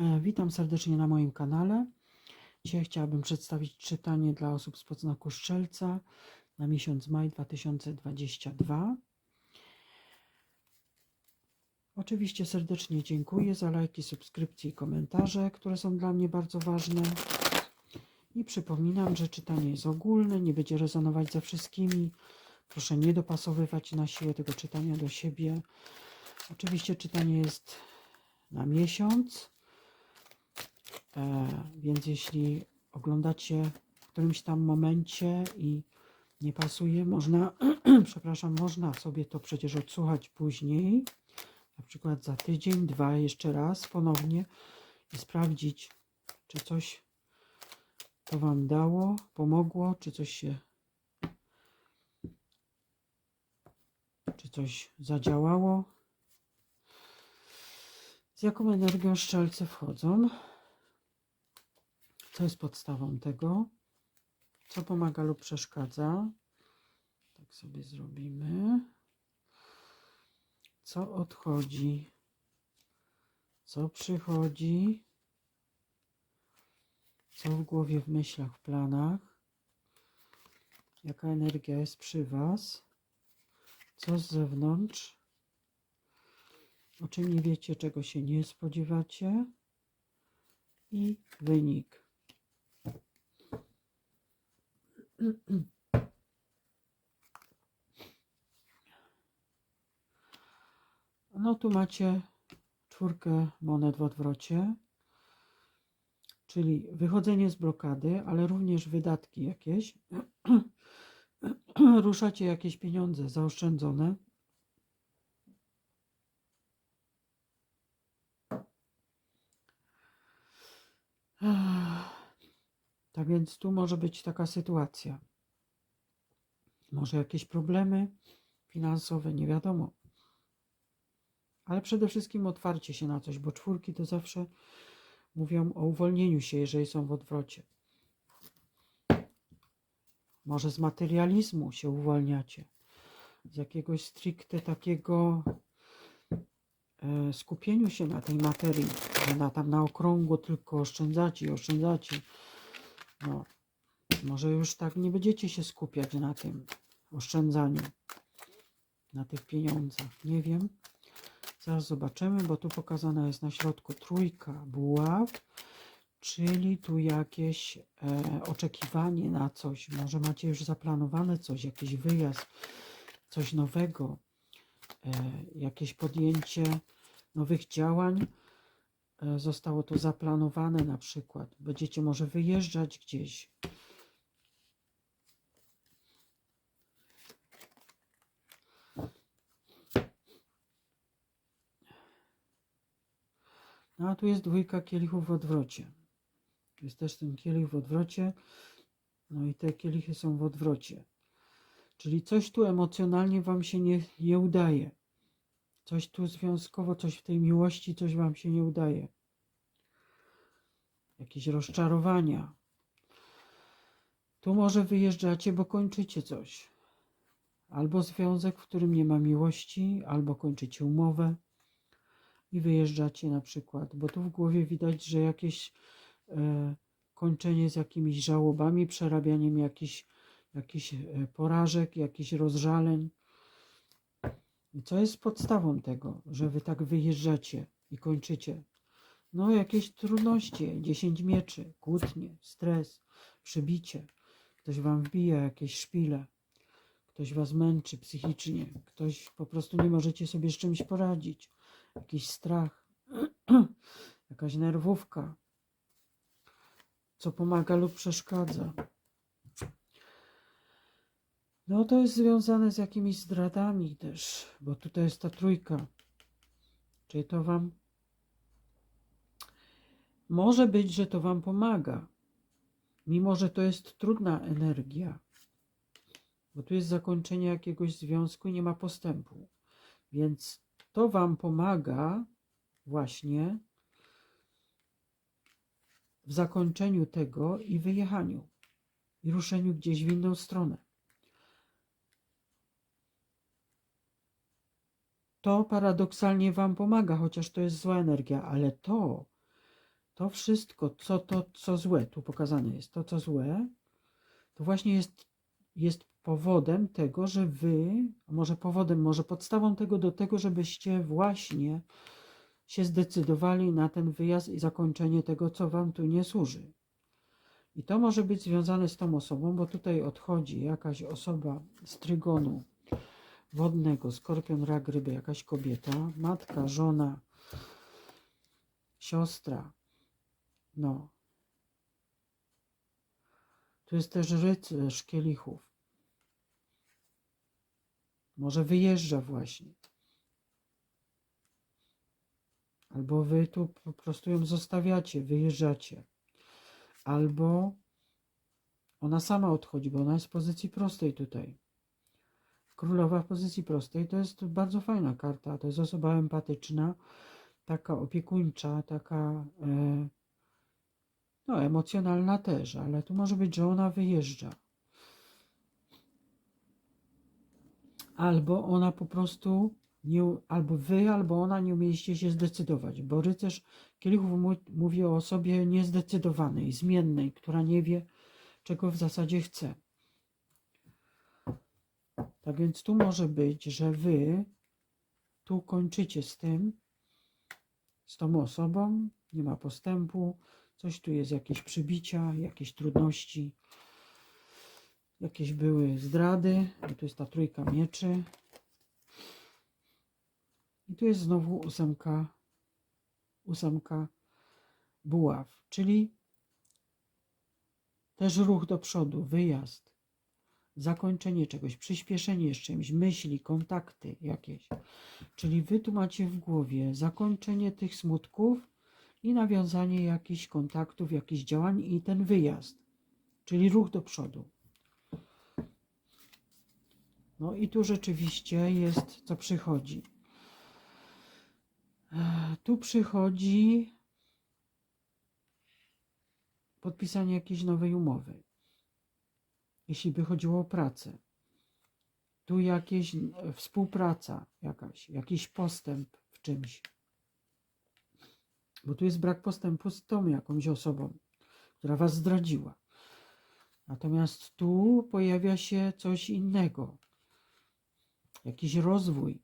E, Witam serdecznie na moim kanale. Dzisiaj chciałabym przedstawić czytanie dla osób z podznaku Strzelca na miesiąc maj 2022. Oczywiście serdecznie dziękuję za lajki, subskrypcje i komentarze, które są dla mnie bardzo ważne. I przypominam, że czytanie jest ogólne, nie będzie rezonować ze wszystkimi. Proszę nie dopasowywać na siłę tego czytania do siebie. Oczywiście czytanie jest na miesiąc. E, więc jeśli oglądacie w którymś tam momencie i nie pasuje, można, przepraszam, można sobie to przecież odsłuchać później, na przykład za tydzień, dwa, jeszcze raz ponownie i sprawdzić, czy coś to Wam dało, pomogło, czy coś się, czy coś zadziałało. Z jaką energią szczelce wchodzą? Co jest podstawą tego? Co pomaga lub przeszkadza? Tak sobie zrobimy. Co odchodzi? Co przychodzi? Co w głowie, w myślach, w planach? Jaka energia jest przy Was? Co z zewnątrz? O czym nie wiecie, czego się nie spodziewacie? I wynik. No tu macie czwórkę monet w odwrocie, czyli wychodzenie z blokady, ale również wydatki jakieś. Ruszacie jakieś pieniądze zaoszczędzone. Tak więc tu może być taka sytuacja. Może jakieś problemy finansowe, nie wiadomo. Ale przede wszystkim otwarcie się na coś, bo czwórki to zawsze mówią o uwolnieniu się, jeżeli są w odwrocie. Może z materializmu się uwalniacie, z jakiegoś stricte takiego e, skupieniu się na tej materii, że na tam na okrągło tylko oszczędzacie i oszczędzacie. No, może już tak nie będziecie się skupiać na tym oszczędzaniu, na tych pieniądzach. Nie wiem. Zaraz zobaczymy, bo tu pokazana jest na środku trójka buław, czyli tu jakieś e, oczekiwanie na coś. Może macie już zaplanowane coś, jakiś wyjazd, coś nowego, e, jakieś podjęcie nowych działań. E, zostało to zaplanowane na przykład. Będziecie może wyjeżdżać gdzieś. No a tu jest dwójka kielichów w odwrocie. Jest też ten kielich w odwrocie. No i te kielichy są w odwrocie. Czyli coś tu emocjonalnie Wam się nie, nie udaje. Coś tu związkowo, coś w tej miłości, coś Wam się nie udaje. Jakieś rozczarowania. Tu może wyjeżdżacie, bo kończycie coś. Albo związek, w którym nie ma miłości, albo kończycie umowę i wyjeżdżacie na przykład, bo tu w głowie widać, że jakieś e, kończenie z jakimiś żałobami, przerabianiem jakichś jakichś e, porażek, jakichś rozżaleń. Co jest podstawą tego, że wy tak wyjeżdżacie i kończycie? No, jakieś trudności, 10 mieczy, kłótnie, stres, przybicie. Ktoś wam wbija jakieś szpile, ktoś was męczy psychicznie, ktoś po prostu nie możecie sobie z czymś poradzić jakiś strach, jakaś nerwówka, co pomaga lub przeszkadza. No to jest związane z jakimiś zdradami też, bo tutaj jest ta trójka. Czyli to wam może być, że to wam pomaga, mimo że to jest trudna energia, bo tu jest zakończenie jakiegoś związku i nie ma postępu. Więc to Wam pomaga właśnie w zakończeniu tego i wyjechaniu i ruszeniu gdzieś w inną stronę. To paradoksalnie Wam pomaga, chociaż to jest zła energia, ale to to wszystko, co to, co złe, tu pokazane jest, to, co złe, to właśnie jest, jest powodem tego, że wy, może powodem, może podstawą tego do tego, żebyście właśnie się zdecydowali na ten wyjazd i zakończenie tego, co wam tu nie służy. I to może być związane z tą osobą, bo tutaj odchodzi jakaś osoba z trygonu wodnego, skorpion, rak, ryby, jakaś kobieta, matka, żona, siostra. No. Tu jest też rycerz kielichów. Może wyjeżdża właśnie. Albo wy tu po prostu ją zostawiacie, wyjeżdżacie. Albo ona sama odchodzi, bo ona jest w pozycji prostej tutaj. Królowa w pozycji prostej to jest bardzo fajna karta. To jest osoba empatyczna, taka opiekuńcza, taka e, no, emocjonalna też, ale tu może być, że ona wyjeżdża. Albo ona po prostu, nie, albo wy, albo ona nie umieliście się zdecydować, bo rycerz kielichów mówi o osobie niezdecydowanej, zmiennej, która nie wie, czego w zasadzie chce. Tak więc tu może być, że wy tu kończycie z tym, z tą osobą, nie ma postępu, coś tu jest, jakieś przybicia, jakieś trudności, jakieś były zdrady, i tu jest ta trójka mieczy. I tu jest znowu ósemka, ósemka buław, czyli też ruch do przodu, wyjazd, zakończenie czegoś, przyspieszenie czymś, myśli, kontakty jakieś. Czyli wy tu macie w głowie zakończenie tych smutków i nawiązanie jakichś kontaktów, jakichś działań i ten wyjazd, czyli ruch do przodu. No i tu rzeczywiście jest, co przychodzi. Ech, Tu przychodzi podpisanie jakiejś nowej umowy, jeśli by chodziło o pracę. Tu jakieś e, współpraca jakaś, jakiś postęp w czymś. Bo tu jest brak postępu z tą jakąś osobą, która was zdradziła. Natomiast tu pojawia się coś innego. Jakiś rozwój.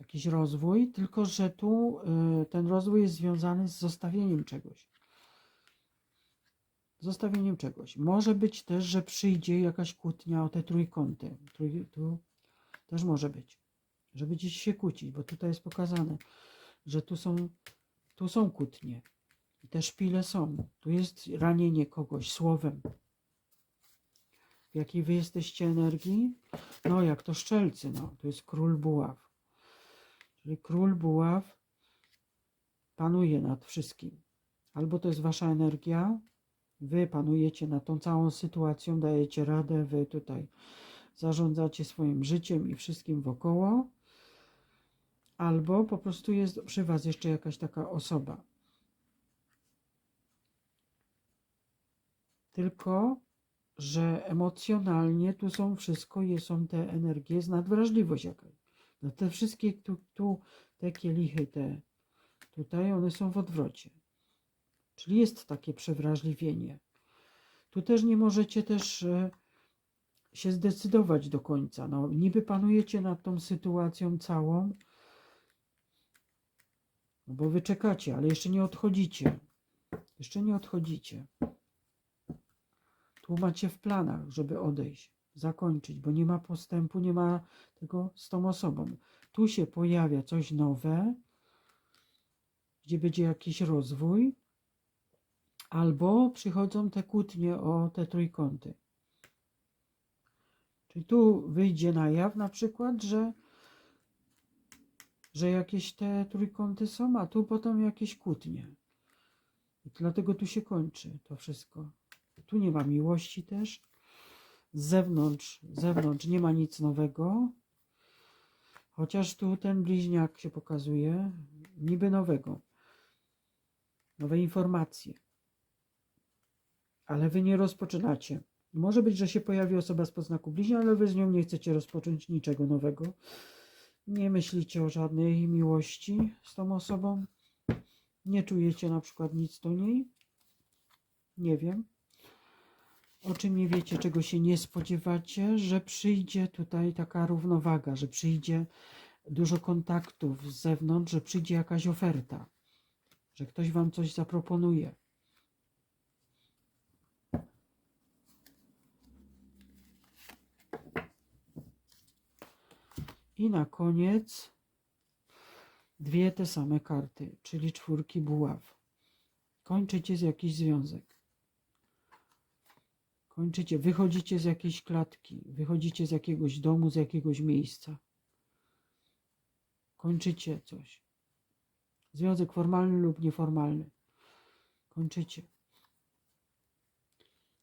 Jakiś rozwój, tylko że tu y, ten rozwój jest związany z zostawieniem czegoś. Zostawieniem czegoś. Może być też, że przyjdzie jakaś kłótnia o te trójkąty. Trój, tu też może być. Że będziecie się kłócić, bo tutaj jest pokazane, że tu są, tu są kłótnie. I te szpile są. Tu jest ranienie kogoś słowem. W jakiej wy jesteście energii? No, jak to szczelcy, no. To jest król buław. Czyli król buław panuje nad wszystkim. Albo to jest wasza energia, wy panujecie nad tą całą sytuacją, dajecie radę, wy tutaj zarządzacie swoim życiem i wszystkim wokoło, albo po prostu jest przy was jeszcze jakaś taka osoba. Tylko, że emocjonalnie tu są wszystko, są te energie, jest nadwrażliwość jakaś. No te wszystkie tu, tu te kielichy, te tutaj, one są w odwrocie. Czyli jest takie przewrażliwienie. Tu też nie możecie też e, się zdecydować do końca. No, niby panujecie nad tą sytuacją całą, no bo wy czekacie, ale jeszcze nie odchodzicie. Jeszcze nie odchodzicie. Tu macie w planach, żeby odejść, zakończyć, bo nie ma postępu, nie ma tego z tą osobą. Tu się pojawia coś nowe, gdzie będzie jakiś rozwój, albo przychodzą te kłótnie o te trójkąty. Czyli tu wyjdzie na jaw na przykład, że, że jakieś te trójkąty są, a tu potem jakieś kłótnie. I dlatego tu się kończy to wszystko. Tu nie ma miłości też. Z zewnątrz, z zewnątrz nie ma nic nowego. Chociaż tu ten bliźniak się pokazuje, niby nowego. Nowe informacje. Ale wy nie rozpoczynacie. Może być, że się pojawi osoba z poznaku bliźnia, ale wy z nią nie chcecie rozpocząć niczego nowego. Nie myślicie o żadnej miłości z tą osobą. Nie czujecie na przykład nic do niej? Nie wiem. O czym nie wiecie, czego się nie spodziewacie, że przyjdzie tutaj taka równowaga, że przyjdzie dużo kontaktów z zewnątrz, że przyjdzie jakaś oferta, że ktoś wam coś zaproponuje. I na koniec dwie te same karty, czyli czwórki buław. Kończycie z jakiś związek. Kończycie, wychodzicie z jakiejś klatki, wychodzicie z jakiegoś domu, z jakiegoś miejsca. Kończycie coś. Związek formalny lub nieformalny. Kończycie.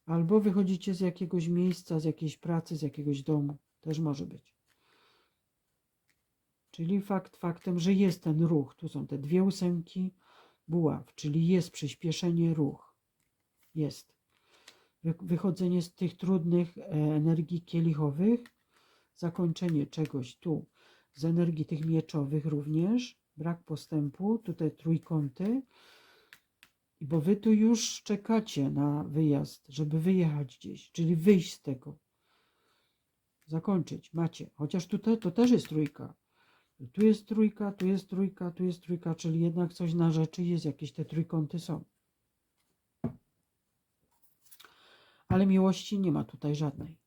Albo wychodzicie z jakiegoś miejsca, z jakiejś pracy, z jakiegoś domu. Też może być. Czyli fakt faktem, że jest ten ruch. Tu są te dwie ósemki. Buław, czyli jest przyspieszenie, ruch. Jest. Wy- Wychodzenie z tych trudnych e, energii kielichowych, zakończenie czegoś tu z energii tych mieczowych również, brak postępu, tutaj trójkąty, bo wy tu już czekacie na wyjazd, żeby wyjechać gdzieś, czyli wyjść z tego, zakończyć, macie, chociaż tutaj to też jest trójka, tu jest trójka, tu jest trójka, tu jest trójka, czyli jednak coś na rzeczy jest, jakieś te trójkąty są. Ale miłości nie ma tutaj żadnej.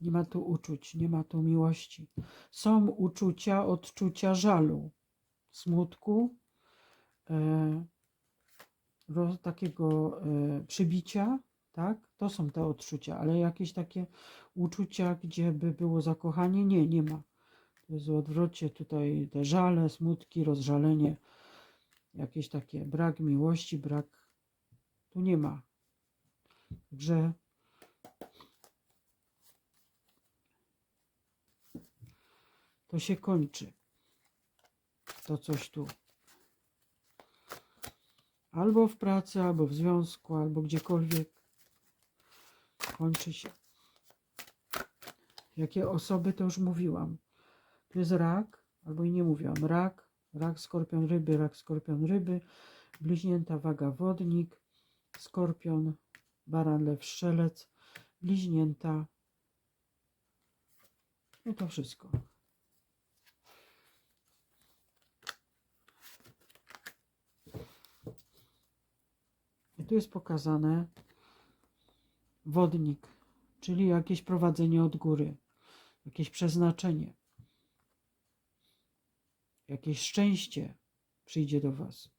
Nie ma tu uczuć, nie ma tu miłości. Są uczucia, odczucia żalu, smutku, e, takiego e, przybicia, tak? To są te odczucia, ale jakieś takie uczucia, gdzie by było zakochanie, nie, nie ma. Odwrocie tutaj te żale, smutki, rozżalenie, jakieś takie brak miłości, brak. Tu nie ma. Także to się kończy. To coś tu. Albo w pracy, albo w związku, albo gdziekolwiek kończy się. Jakie osoby, to już mówiłam. Tu jest rak, albo i nie mówiłam. Rak, rak, skorpion, ryby, rak, skorpion, ryby, bliźnięta, waga, wodnik, skorpion, baran, lew, strzelec, bliźnięta. I to wszystko. I tu jest pokazane wodnik, czyli jakieś prowadzenie od góry, jakieś przeznaczenie, jakieś szczęście przyjdzie do Was.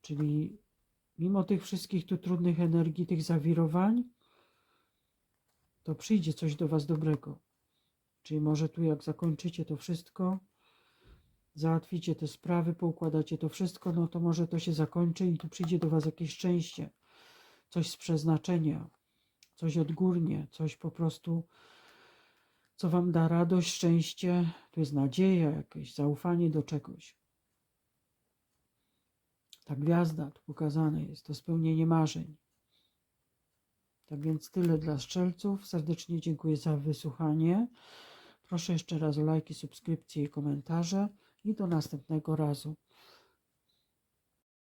Czyli mimo tych wszystkich tu trudnych energii, tych zawirowań, to przyjdzie coś do Was dobrego. Czyli może tu jak zakończycie to wszystko, załatwicie te sprawy, poukładacie to wszystko, no to może to się zakończy i tu przyjdzie do Was jakieś szczęście, coś z przeznaczenia, coś odgórnie, coś po prostu, co Wam da radość, szczęście, tu jest nadzieja, jakieś zaufanie do czegoś. Ta gwiazda tu pokazane jest, to spełnienie marzeń. Tak więc tyle dla strzelców. Serdecznie dziękuję za wysłuchanie. Proszę jeszcze raz o lajki, subskrypcje i komentarze i do następnego razu.